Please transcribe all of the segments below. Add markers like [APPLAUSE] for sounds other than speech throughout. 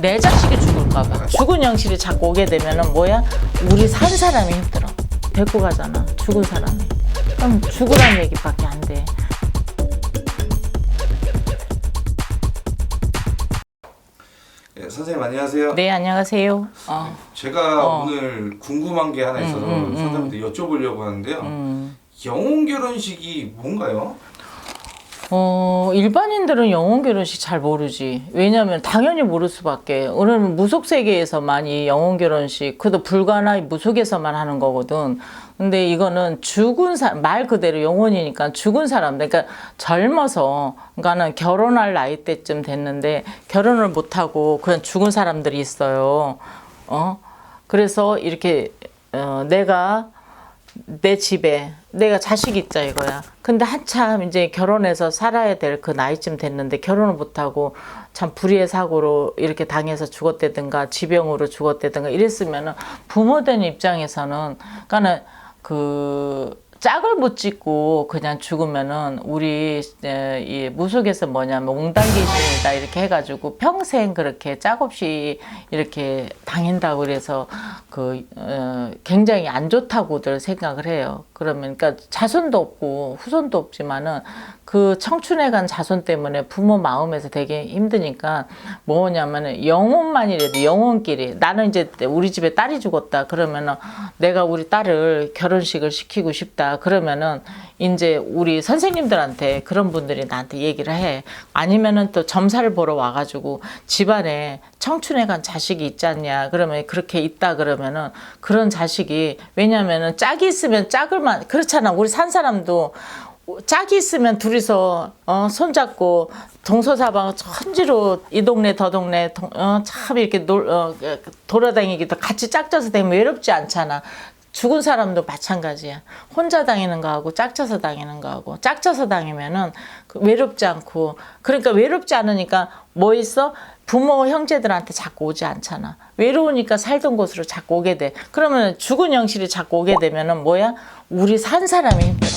내 자식이 죽을까봐. 죽은 영실이 자꾸 오게 되면은 뭐야? 우리 산 사람이 힘들어. 데리고 가잖아. 죽은 사람이. 그럼 죽으란 얘기밖에 안 돼. 예, 선생님 안녕하세요. 네, 안녕하세요. 어, 제가 어. 오늘 궁금한 게 하나 있어서 음, 음, 선생님한테 여쭤보려고 하는데요. 음. 영혼 결혼식이 뭔가요? 어, 일반인들은 영혼 결혼식 잘 모르지. 왜냐면 당연히 모를 수밖에. 우리는 무속 세계에서만 이 영혼 결혼식, 그도 불가나 무속에서만 하는 거거든. 근데 이거는 죽은 사람, 말 그대로 영혼이니까 죽은 사람, 그러니까 젊어서, 그러니까는 결혼할 나이 때쯤 됐는데 결혼을 못하고 그냥 죽은 사람들이 있어요. 어? 그래서 이렇게, 어, 내가 내 집에 내가 자식 있자 이거야. 근데 한참 이제 결혼해서 살아야 될 그 나이쯤 됐는데 결혼을 못하고 참 불의의 사고로 이렇게 당해서 죽었다든가 지병으로 죽었다든가 이랬으면은 부모된 입장에서는 그러니까는 그 짝을 못 짓고 그냥 죽으면은 우리 에, 이 무속에서 뭐냐면 옹달귀신이다 이렇게 해가지고 평생 그렇게 짝 없이 이렇게 당한다고 그래서 그 어, 굉장히 안 좋다고들 생각을 해요. 그러면 그러니까 자손도 없고 후손도 없지만은 그 청춘에 간 자손 때문에 부모 마음에서 되게 힘드니까 뭐냐면은 영혼만이라도 영혼끼리. 나는 이제 우리 집에 딸이 죽었다. 그러면은 내가 우리 딸을 결혼식을 시키고 싶다. 그러면은 이제 우리 선생님들한테 그런 분들이 나한테 얘기를 해. 아니면은 또 점사를 보러 와가지고 집안에 청춘에 간 자식이 있지 않냐. 그러면 그렇게 있다 그러면은 그런 자식이 왜냐면은 짝이 있으면 짝을만 그렇잖아. 우리 산 사람도 짝이 있으면 둘이서 어, 손잡고 동서사방 천지로 이 동네 저 동네 동- 어, 참 이렇게 놀, 어, 돌아다니기도 같이 짝져서 되면 외롭지 않잖아. 죽은 사람도 마찬가지야. 혼자 다니는 거하고 짝져서 다니는 거하고 짝져서 다니면은 그 외롭지 않고 그러니까 외롭지 않으니까 뭐 있어? 부모 형제들한테 자꾸 오지 않잖아. 외로우니까 살던 곳으로 자꾸 오게 돼. 그러면 죽은 영실이 자꾸 오게 되면은 뭐야? 우리 산 사람이 힘들어.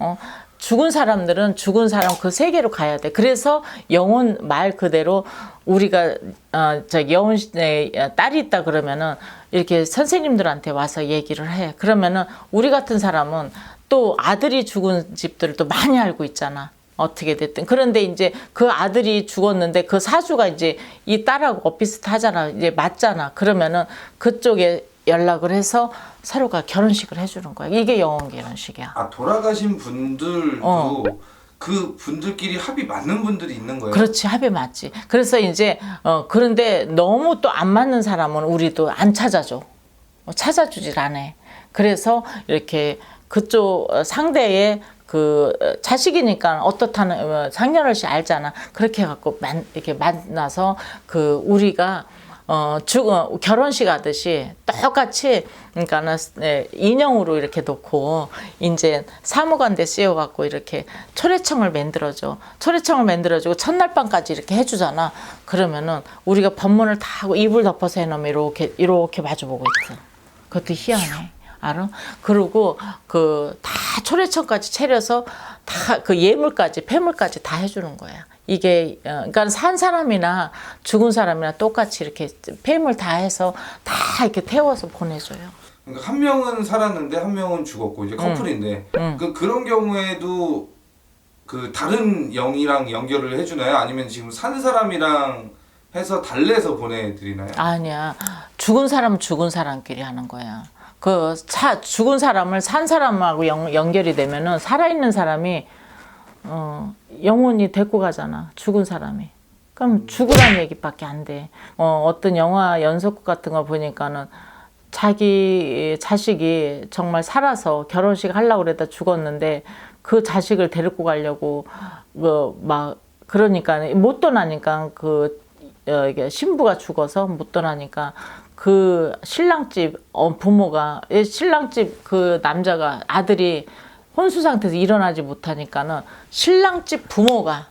어, 죽은 사람들은 죽은 사람 그 세계로 가야 돼. 그래서 영혼 말 그대로 우리가 어, 저 영혼의 딸이 있다 그러면은 이렇게 선생님들한테 와서 얘기를 해. 그러면은 우리 같은 사람은 또 아들이 죽은 집들도 많이 알고 있잖아. 어떻게 됐든 그런데 이제 그 아들이 죽었는데 그 사주가 이제 이 딸하고 비슷하잖아 이제 맞잖아 그러면은 그쪽에 연락을 해서 서로가 결혼식을 해주는 거야 이게 영혼 결혼식이야 아 돌아가신 분들도 어. 그 분들끼리 합이 맞는 분들이 있는 거예요. 그렇지 합이 맞지. 그래서 이제 어 그런데 너무 또 안 맞는 사람은 우리도 안 찾아줘. 어, 찾아주질 않아. 그래서 이렇게 그쪽 어, 상대의 그 어, 자식이니까 어떻다는 어, 상렬을 씨 알잖아. 그렇게 해갖고 만 이렇게 만나서 그 우리가 어, 죽, 어, 결혼식 하듯이 똑같이, 그러니까는, 예, 인형으로 이렇게 놓고, 이제 사무관대 씌워 갖고 이렇게 초래청을 만들어줘. 초래청을 만들어주고 첫날 밤까지 이렇게 해주잖아. 그러면은 우리가 법문을 다 하고 이불 덮어서 해놓으면 이렇게, 이렇게 마주보고 있어. 그것도 희한해. 알아? 그리고 그 다 초래청까지 차려서 다 그 예물까지 폐물까지 다 해주는 거야. 이게 어, 그러니까 산 사람이나 죽은 사람이나 똑같이 이렇게 폐물 다 해서 다 이렇게 태워서 보내줘요. 그러니까 한 명은 살았는데 한 명은 죽었고 이제 커플인데 음. 그 그런 경우에도 그 다른 영이랑 연결을 해주나요? 아니면 지금 산 사람이랑 해서 달래서 보내드리나요? 아니야. 죽은 사람은 죽은 사람끼리 하는 거야. 그 차, 죽은 사람을 산 사람하고 연, 연결이 되면은 살아있는 사람이 어, 영혼이 데리고 가잖아. 죽은 사람이. 그럼 죽으란 얘기밖에 안 돼. 어, 어떤 영화 연속극 같은 거 보니까는 자기 자식이 정말 살아서 결혼식 하려고 그랬다 죽었는데 그 자식을 데리고 가려고 그막 그러니까 못 떠나니까 그 어, 이게 신부가 죽어서 못 떠나니까 그 신랑집 어, 부모가 예, 신랑집 그 남자가 아들이 혼수 상태에서 일어나지 못하니까는 신랑집 부모가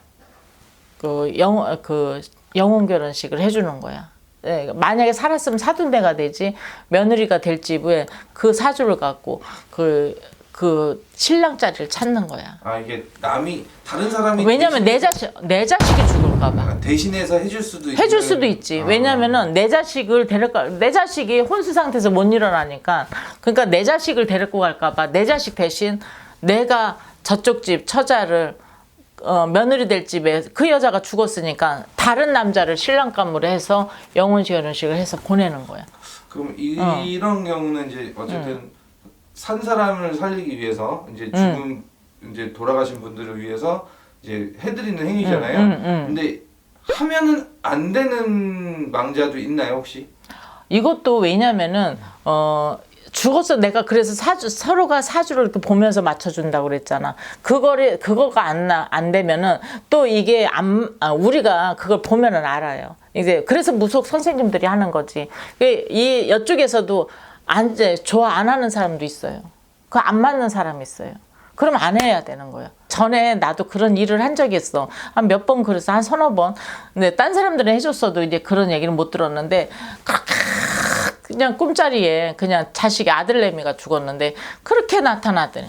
그 영, 그 영혼 결혼식을 해주는 거야. 예, 만약에 살았으면 사돈대가 되지 며느리가 될 집에 그 사주를 갖고 그, 그 신랑 자리를 찾는 거야. 아 이게 남이 다른 사람이 왜냐면 내 자식 내 자식이 죽을까 봐. 대신, 대신해서 해줄 수도 있는 해줄 수도 있지. 아. 왜냐면은 내 자식을 데려가 내 자식이 혼수 상태에서 못 일어나니까 그러니까 내 자식을 데리고 갈까 봐 내 자식 대신 내가 저쪽 집 처자를 어, 며느리 될 집에 그 여자가 죽었으니까 다른 남자를 신랑감으로 해서 영혼시 결혼식을 해서 보내는 거야. 그럼 이, 어. 이런 경우는 이제 어쨌든 산 사람을 살리기 위해서 이제 죽은 이제 돌아가신 분들을 위해서 이제 해드리는 행위잖아요. 음, 음, 음. 근데 하면은 안 되는 망자도 있나요 혹시? 이것도 왜냐면은 어 죽어서 내가 그래서 사주 서로가 사주를 이렇게 보면서 맞춰준다고 그랬잖아. 그거를 그거가 안안 되면은 또 이게 안 아, 우리가 그걸 보면은 알아요. 이제 그래서 무속 선생님들이 하는 거지. 이- 이 이쪽에서도 안 이제 좋아 안 하는 사람도 있어요. 그 안 맞는 사람 있어요. 그럼 안 해야 되는 거예요. 전에 나도 그런 일을 한 적이 있어. 한 몇 번 그래서 한 서너 번. 근데 딴 사람들은 해줬어도 이제 그런 얘기는 못 들었는데 그 냥 꿈자리에 그냥 자식이 아들내미가 죽었는데 그렇게 나타나더니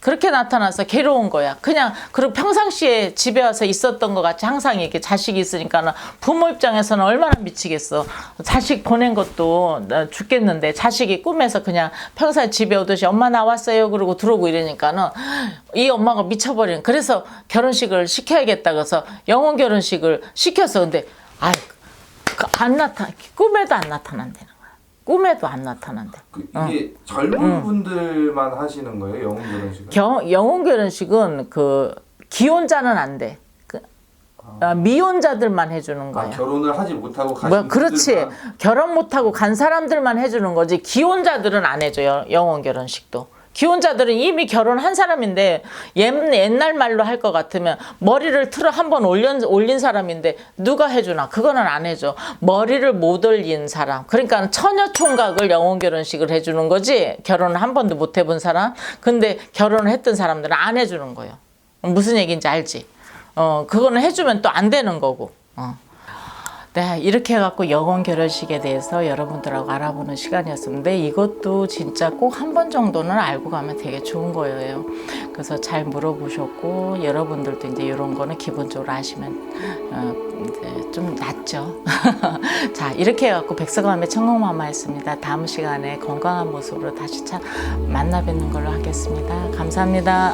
그렇게 나타나서 괴로운 거야. 그냥 그리고 평상시에 집에 와서 있었던 것 같이 항상 이렇게 자식이 있으니까는 부모 입장에서는 얼마나 미치겠어. 자식 보낸 것도 나 죽겠는데 자식이 꿈에서 그냥 평소에 집에 오듯이 엄마 나왔어요 그러고 들어오고 이러니까는 이 엄마가 미쳐버리는. 그래서 결혼식을 시켜야겠다 그래서 영혼 결혼식을 시켰어. 근데 아이 그안 나타 꿈에도 안 거야. 꿈에도 안 나타난대. 그 이게 젊은 분들만 하시는 거예요 영혼 결혼식은? 경, 영혼 결혼식은 그 기혼자는 안 돼. 그, 아, 미혼자들만 해주는 아, 거야. 결혼을 하지 못하고 가신 뭐 그렇지. 분들만 결혼 못하고 간 사람들만 해주는 거지. 기혼자들은 안 해줘요. 영혼 결혼식도. 기혼자들은 이미 결혼한 사람인데 옛, 옛날 말로 할 것 같으면 머리를 틀어 한번 올린, 올린 사람인데 누가 해주나? 그거는 안 해줘. 머리를 못 올린 사람. 그러니까 처녀 총각을 영혼 결혼식을 해주는 거지. 결혼을 한 번도 못 해본 사람. 근데 결혼을 했던 사람들은 안 해주는 거예요. 무슨 얘기인지 알지? 어 그거는 해주면 또 안 되는 거고. 어. 네, 이렇게 해갖고 영혼 결혼식에 대해서 여러분들하고 알아보는 시간이었는데 이것도 진짜 꼭 한 번 정도는 알고 가면 되게 좋은 거예요. 그래서 잘 물어보셨고 여러분들도 이제 이런 거는 기본적으로 아시면 어, 좀 낫죠. [LAUGHS] 자, 이렇게 해갖고 백석암의 청공마마였습니다. 다음 시간에 건강한 모습으로 다시 참 만나 뵙는 걸로 하겠습니다. 감사합니다.